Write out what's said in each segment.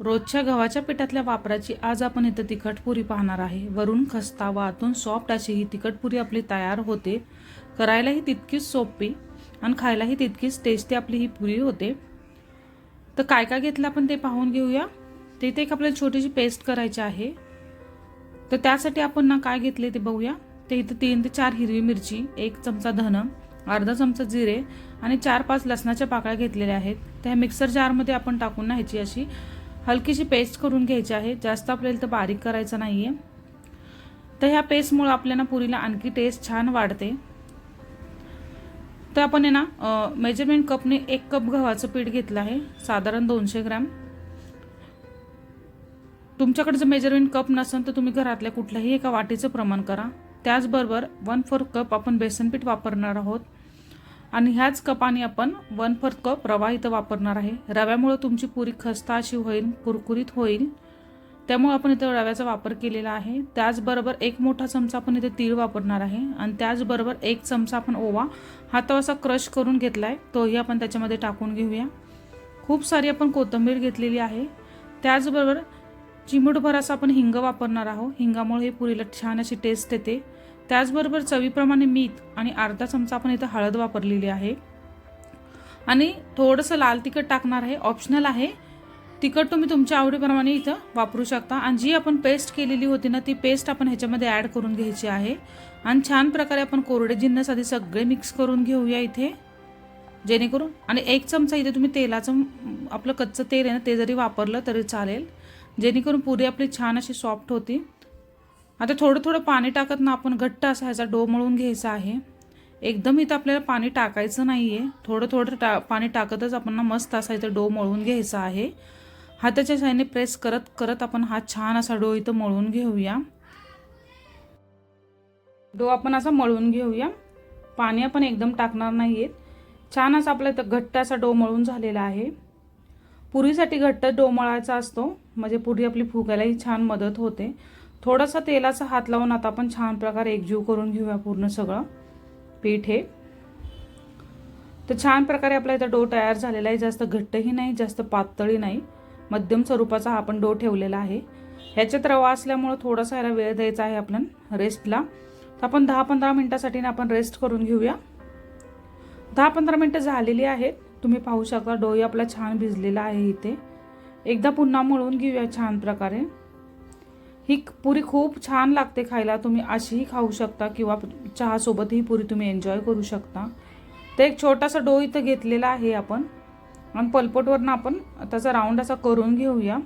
रोजच्या गव्हाच्या पिठातल्या वापराची आज आपण इथं तिखटपुरी पाहणार आहे. वरून खस्ता व आतून सॉफ्ट अशी ही तिखटपुरी आपली तयार होते. करायलाही तितकीच सोपी आणि खायलाही तितकीच टेस्टी आपली ही पुरी होते. तर काय काय घेतलं आपण ते पाहून घेऊया. ते इथे एक आपल्याला छोटीशी पेस्ट करायची आहे. तर त्यासाठी आपण ना काय घेतले ते बघूया. ते इथं तीन ते चार हिरवी मिरची एक चमचा धन अर्धा चमचा जिरे आणि चार पाच लसणाच्या पाकळ्या घेतलेल्या आहेत. त्या मिक्सर जारमध्ये आपण टाकून ना ह्याची अशी. हलकीशी पेस्ट करून घ्यायची आहे. जास्त आपल्याला तर बारीक करायचं नाही आहे तर ह्या पेस्टमुळं आपल्याला पुरीला आणखी टेस्ट छान वाढते. तर आपण आहे ना मेजरमेंट कपने एक कप गव्हाचं पीठ घेतलं आहे. साधारण दोनशे ग्रॅम. तुमच्याकडे जर मेजरमेंट कप नसेल तर तुम्ही घरातल्या कुठल्याही एका वाटीचं प्रमाण करा. त्याचबरोबर वन फोर कप आपण बेसन पीठ वापरणार आहोत. आणि ह्याच कपाने आपण वन फोर्थ कप रवा इथं वापरणार आहे. रव्यामुळं तुमची पुरी खस्ता अशी होईल कुरकुरीत होईल. त्यामुळे आपण इथं रव्याचा वापर केलेला आहे. त्याचबरोबर एक मोठा चमचा आपण इथे तीळ वापरणार आहे. आणि त्याचबरोबर एक चमचा आपण ओवा. हा तो असा क्रश करून घेतला आहे तोही आपण त्याच्यामध्ये टाकून घेऊया. खूप सारी आपण कोथिंबीर घेतलेली आहे. त्याचबरोबर चिमूटभर असं आपण हिंग वापरणार आहोत. हिंगामुळे हे पुरीला छान अशी टेस्ट येते. त्याचबरोबर चवीप्रमाणे मीठ आणि अर्धा चमचा आपण इथं हळद वापरलेली आहे. आणि थोडंसं लाल तिखट टाकणार आहे. ऑप्शनल आहे. तिखट तुम्ही तुमच्या आवडीप्रमाणे इथं वापरू शकता. आणि जी आपण पेस्ट केलेली होती ना ती पेस्ट आपण ह्याच्यामध्ये ॲड करून घ्यायची आहे. आणि छान प्रकारे आपण कोरडे जिन्नस आधी सगळे मिक्स करून घेऊया इथे. जेणेकरून आणि एक चमचा इथे तुम्ही तेलाचं आपलं कच्चं तेल आहे ना ते जरी वापरलं तरी चालेल. जेणेकरून पुरी आपली छान अशी सॉफ्ट होती. आता थोडं थोडं पाणी टाकत ना आपण घट्ट असा ह्याचा डो मळून घ्यायचा आहे. एकदम इथं आपल्याला पाणी टाकायचं नाही आहे थोडं थोडं टा पाणी टाकतच आपण ना मस्त असा इथं डो मळून घ्यायचा आहे. हाताच्या साह्याने प्रेस करत करत आपण हा छान असा डो इथं मळून घेऊया. डो आपण असा मळून घेऊया. पाणी आपण एकदम टाकणार नाही आहेत छान असा आपला इथं घट्ट असा डो मळून झालेला आहे. पुरीसाठी घट्ट डो मळायचा असतो. म्हणजे पुरी आपली फुगायलाही छान मदत होते. थोडासा तेलाचा हात लावून आता आपण छान प्रकारे एकजीव करून घेऊया पूर्ण सगळं पीठ हे. तर छान प्रकारे आपला इथं डो तयार झालेला आहे. जास्त घट्टही नाही जास्त पातळी नाही. मध्यम स्वरूपाचा हा आपण डो ठेवलेला आहे. ह्याच्यात रवा असल्यामुळं थोडासा ह्याला वेळ द्यायचा आहे आपण रेस्टला तर आपण दहा पंधरा मिनटासाठी ना आपण रेस्ट करून घेऊया. दहा पंधरा मिनटं झालेली आहेत. तुम्ही पाहू शकता डोई आपला छान भिजलेला आहे इथे. एकदा पुन्हा मळून घेऊया छान प्रकारे. ही पुरी खूप छान लागते खायला. तुम्ही अशीही खाऊ शकता किंवा चहासोबत ही पुरी तुम्ही एन्जॉय करू शकता. तर एक छोटासा डो इथं घेतलेला आहे आपण. आणि पलपटवरनं आपण त्याचा राऊंड असा करून घेऊया.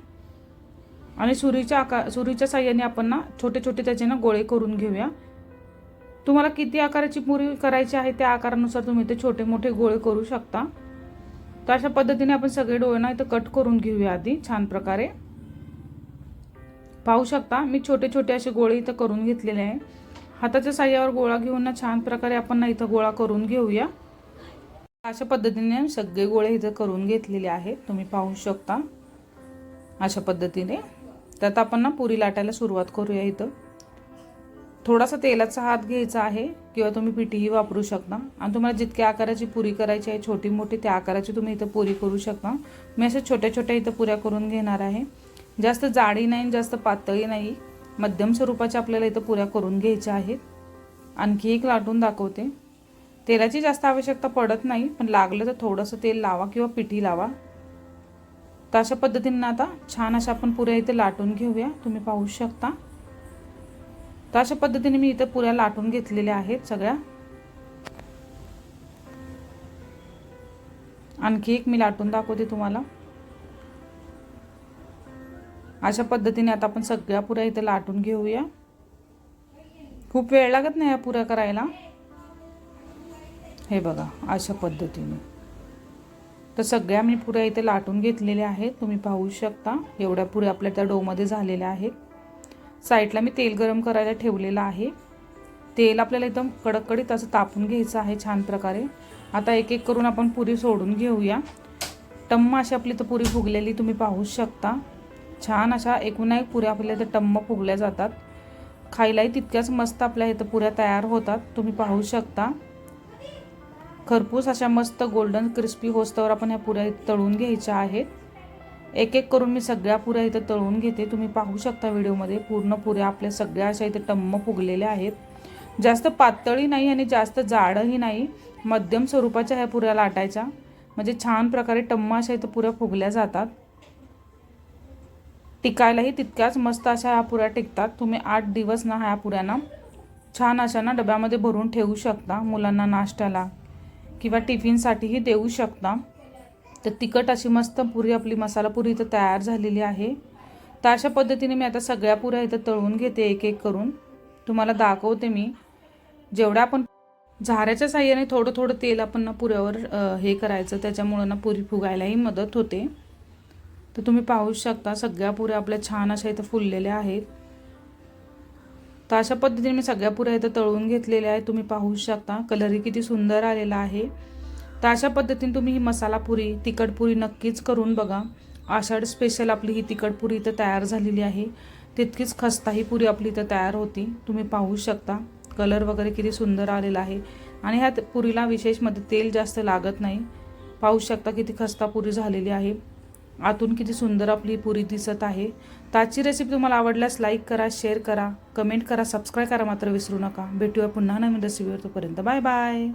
आणि सुरीच्या आकार सुरीच्या साह्याने आपण ना छोटे छोटे त्याचे ना गोळे करून घेऊया. तुम्हाला किती आकाराची पुरी करायची आहे त्या आकारानुसार तुम्ही ते छोटे मोठे गोळे करू शकता. तर अशा पद्धतीने आपण सगळे डोळे ना इथं कट करून घेऊया आधी छान प्रकारे. पाहू शकता. मी छोटे छोटे असे गोळे इथं करून घेतलेले आहे. हाताच्या साह्यावर गोळा घेऊन ना छान प्रकारे आपण ना इथं गोळा करून घेऊया. अशा पद्धतीने सगळे गोळे इथं करून घेतलेले आहेत. तुम्ही पाहू शकता. अशा पद्धतीने. त्यात आपण ना पुरी लाटायला सुरुवात करूया इथं. थोडासा तेलाचा हात घ्यायचा आहे किंवा तुम्ही पिठीही वापरू शकता. आणि तुम्हाला जितक्या आकाराची पुरी करायची आहे छोटी मोठी त्या आकाराची तुम्ही इथं पुरी करू शकता. मी अशा छोट्या छोट्या इथं पुऱ्या करून घेणार आहे. जास्त जाडी नाही जास्त पातळी नाही. मध्यम स्वरूपाच्या आपल्याला इथं पुऱ्या करून घ्यायच्या आहेत. आणखी एक लाटून दाखवते. तेलाची जास्त आवश्यकता पडत नाही पण लागलं तर थोडंसं तेल लावा किंवा पिठी लावा. तर अशा पद्धतीनं आता छान अशा आपण पुऱ्या इथे लाटून घेऊया. तुम्ही पाहू शकता. तर अशा पद्धतीने मी इथं पुऱ्या लाटून घेतलेल्या आहेत सगळ्या. आणखी एक मी लाटून दाखवते तुम्हाला. अशा पद्धतीने आता आपण सगळ्या पुऱ्या इथं लाटून घेऊया. खूप वेळ लागत नाही या पुऱ्या करायला. हे बघा अशा पद्धतीने. तर सगळ्या मी पुऱ्या इथे लाटून घेतलेल्या आहेत. तुम्ही पाहू शकता एवढ्या पुऱ्या आपल्या त्या डोमध्ये झालेल्या आहेत. साईडला मी तेल गरम करायला ठेवलेलं आहे. तेल आपल्याला एकदम कडकडीत असं तापून घ्यायचं आहे छान प्रकारे. आता एक एक करून आपण पुरी सोडून घेऊया. टम्म अशी आपली तर पुरी फुगलेली तुम्ही पाहू शकता. छान अशा एकूण एक पुऱ्या आपल्या इथं टम्म फुगल्या जातात. खायलाही तितक्याच मस्त आपल्या इथं पुऱ्या तयार होतात. तुम्ही पाहू शकता. खरपूस अशा मस्त गोल्डन क्रिस्पी होस्तवर आपण ह्या पुऱ्या तळून घ्यायच्या आहेत. एक एक करून मी सगळ्या पुऱ्या इथं तळून घेते. तुम्ही पाहू शकता व्हिडिओमध्ये पूर्ण पुऱ्या आपल्या सगळ्या अशा इथं टम्म फुगलेल्या आहेत. जास्त पातळी नाही आणि जास्त जाडही नाही. मध्यम स्वरूपाच्या ह्या पुऱ्या लाटायच्या. म्हणजे छान प्रकारे टम्म अशा इथं पुऱ्या फुगल्या जातात. टिकायलाही तितक्याच मस्त अशा ह्या पुऱ्या टिकतात. तुम्ही आठ दिवस ना ह्या पुऱ्यांना छान अशा ना डब्यामध्ये भरून ठेवू शकता. मुलांना नाश्त्याला किंवा टिफिनसाठीही देऊ शकता. तर तिखट अशी मस्त पुरी आपली मसाला पुरी इथं तयार झालेली आहे. तर अशा पद्धतीने मी आता सगळ्या पुऱ्या इथं तळून घेते एक एक करून. तुम्हाला दाखवते मी. जेवढ्या आपण झाऱ्याच्या साह्याने थोडं थोडं तेल आपण ना पुऱ्यावर हे करायचं. त्याच्यामुळं ना पुरी फुगायलाही मदत होते. तर तुम्ही पाहू शकता सगळ्या पुऱ्या आपल्या छान अशा इथं फुललेल्या आहेत. तर अशा पद्धतीने मी सगळ्या पुऱ्या इथं तळून घेतलेल्या आहेत. तुम्ही पाहू शकता कलरही किती सुंदर आलेला आहे. तर अशा पद्धतीने तुम्ही ही मसाला पुरी तिखट पुरी नक्कीच करून बघा. आषाढ स्पेशल आपली ही तिखट पुरी इथं तयार झालेली आहे. तितकीच खस्ता ही पुरी आपली इथं तयार होती. तुम्ही पाहू शकता कलर वगैरे किती सुंदर आलेला आहे. आणि ह्या पुरीला विशेषमध्ये तेल जास्त लागत नाही. पाहू शकता किती खस्ता पुरी झालेली आहे. आतून किती सुंदर आपली पुरी दिसत आहे. तर आजची रेसिपी तुम्हाला आवडल्यास लाईक करा शेअर करा कमेंट करा सबस्क्राईब करा मात्र विसरू नका. भेटूया पुन्हा नवीन रेसिपीवर तोपर्यंत. Bye bye